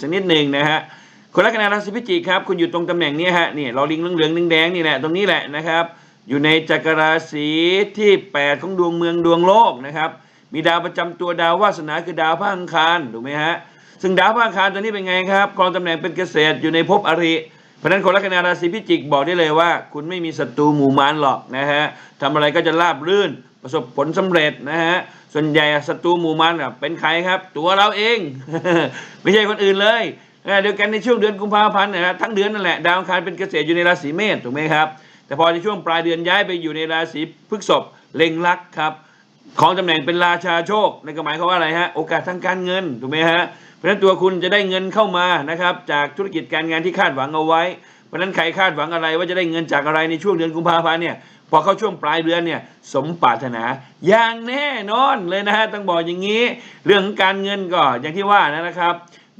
สักนิดหนึ่งนะฮะคนลัคนาราศีพิจิกครับคุณอยู่ตรงตำแหน่งนี้ฮะนี่เราลิงเหลืองๆแดงๆนี่แหละตรงนี้แหละนะครับ อยู่ในจักรราศีที่ 8 ของดวงเมืองดวงโลกนะครับมีดาวประจำตัวดาววาสนาคือดาวพระอังคารถูกไหมฮะซึ่งดาวพระอังคารตัวนี้เป็นไงครับครองตำแหน่งเป็นเกษตรอยู่ในภพอริเพราะฉะนั้นคนลัคนาราศีพิจิกบอกได้เลยว่า คุณไม่มีศัตรูหมู่มารหรอกนะฮะทำอะไรก็จะราบรื่นประสบผลสำเร็จนะฮะส่วนใหญ่ศัตรูหมู่มารน่ะเป็นใครครับ ตัวเราเอง ไม่ใช่คนอื่นเลยเดียวกันในช่วงเดือนกุมภาพันธ์นะทั้งเดือนนั่นแหละดาวอังคารเป็นเกษตรอยู่ในราศีเมษถูกไหมครับ แต่พอในช่วงปลายเดือนย้ายไปอยู่ในราศีพฤษภเล็งลักครับของตำแหน่งเป็นราชาโชคนั่นกหมายควาว่าอะไรฮะโอกาสทางการเงินถูกไหมฮะเพราะฉะนั้นตัวคุณจะได้เงินเข้ามานะครับจากธุรกิจการงานที่คาดหวังเอาไว้ เพราะฉะนั้นใครคาดหวังอะไรว่าจะได้เงินจากอะไรในช่วงเดือนกุมภาพันธ์เนี่ยพอเข้าช่วงปลายเดือนเนี่ยสมปรารถนาอย่างแน่นอนเลยนะฮะต้องบอกอย่างนี้ เรื่องของการเงินก็อย่างที่ว่านะครับ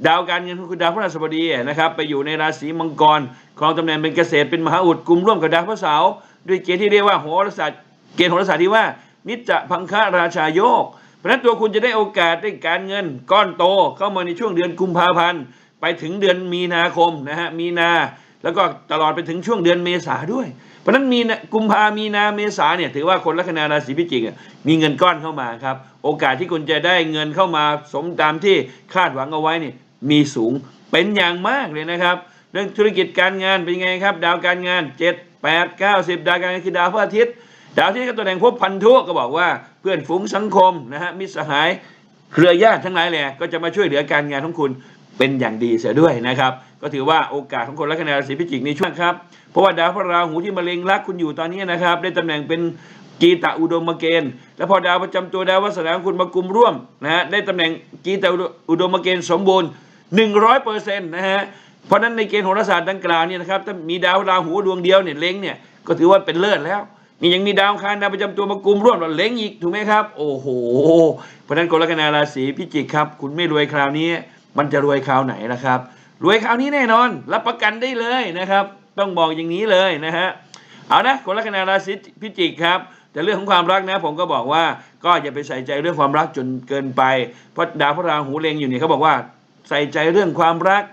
ดาวการเงินของคุณดาวพฤหัสบดีนะครับไปอยู่ในราศีมังกรครองตำแหน่งเป็นเกษตรเป็นมหาอุดกลุ่มร่วมกับดาวพระเสาร์ด้วยเกณฑ์ที่เรียกว่าโหราศาสตร์เกณฑ์โหราศาสตร์ที่ว่า นิจจะพังคะราชาโยกเพราะนั้นตัวคุณจะได้โอกาสได้การเงินก้อนโตเข้ามาในช่วงเดือนกุมภาพันธ์ไปถึงเดือนมีนาคมนะฮะมีนา แล้วก็ตลอดไปถึงช่วงเดือนเมษาด้วย เพราะนั้นมีนากุมภามีนาเมษาเนี่ยถือว่าคนลัคนาราศีพิจิกมีเงินก้อนเข้ามาครับ โอกาสที่คุณจะได้เงินเข้ามาสมตามที่คาดหวังเอาไว้นี่มีสูงเป็นอย่างมากเลยนะครับ เรื่องธุรกิจการงานเป็นไงครับ ดาวการงาน 7 8 9 10 ดาวการงานคือดาวพระอาทิตย์ ดาวที่ก็ตัวแดงภพพันธุก็บอกว่าเพื่อนฝูงสังคมนะฮะมิตรสหายเครือญาติทั้งหลายแหละก็จะมาช่วยเหลือการงานของคุณ เป็นอย่างดีเสียด้วยนะครับ ก็ถือว่าโอกาสของคนลัคนาราศีพิจิกในช่วงครับ เพราะว่าดาวพระราหูที่มะเร็งรักคุณอยู่ตอนนี้นะครับ ได้ตำแหน่งเป็นกีตะอุดมเกณฑ์ แล้วพอดาวประจำตัวดาววัสนาของคุณมากุมร่วมนะฮะได้ตำแหน่งกีตะอุดมเกณฑ์สมบูรณ์100เปอร์เซ็นต์นะฮะเพราะฉะนั้นในเกณฑ์โหราศาสตร์ดังกล่าวเนี่ยนะครับถ้ามีดาวราหูดวงเดียวเนี่ยเล็งเนี่ยก็ถือว่าเป็นเลิศแล้วนี่ยังมีดาวคารดาวประจำตัวมากุมร่วมเราเล็งอีกถูกไหมครับ โอ้โหเพราะฉะนั้นกรกฎาราศีพิจิกครับ คุณไม่รวยคราวนี้ มันจะรวยคราวไหนล่ะครับ รวยคราวนี้แน่นอน รับประกันได้เลยนะครับ ต้องบอกอย่างนี้เลยนะฮะเอานะคนลัคนาราศีพิจิกครับแต่เรื่องของความรักนะผมก็บอกว่าก็อย่าไปใส่ใจเรื่องความรักจนเกินไปเพราะดาวพระราหูเล็งอยู่เนี่ยเขาบอกว่าใส่ใจเรื่องความรัก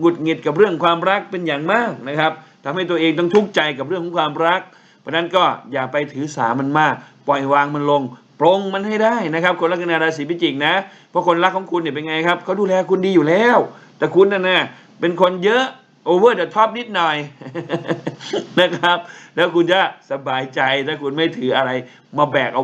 หงุดหงิดกับเรื่องความรักเป็นอย่างมากนะครับทำให้ตัวเองต้องทุกข์ใจกับเรื่องของความรัก เพราะฉะนั้นก็อย่าไปถือสามันมาก ปล่อยวางมันลง ปรงมันให้ได้นะครับคนลัคนาราศีพิจิกนะ เพราะคนรักของคุณเนี่ยเป็นไงครับเขาดูแลคุณดีอยู่แล้ว แต่คุณน่ะนะเป็นคนเยอะโอเวอร์เดอะท็อปนิดหน่อยนะครับ แล้วคุณจะสบายใจถ้าคุณไม่ถืออะไรมาแบกเอา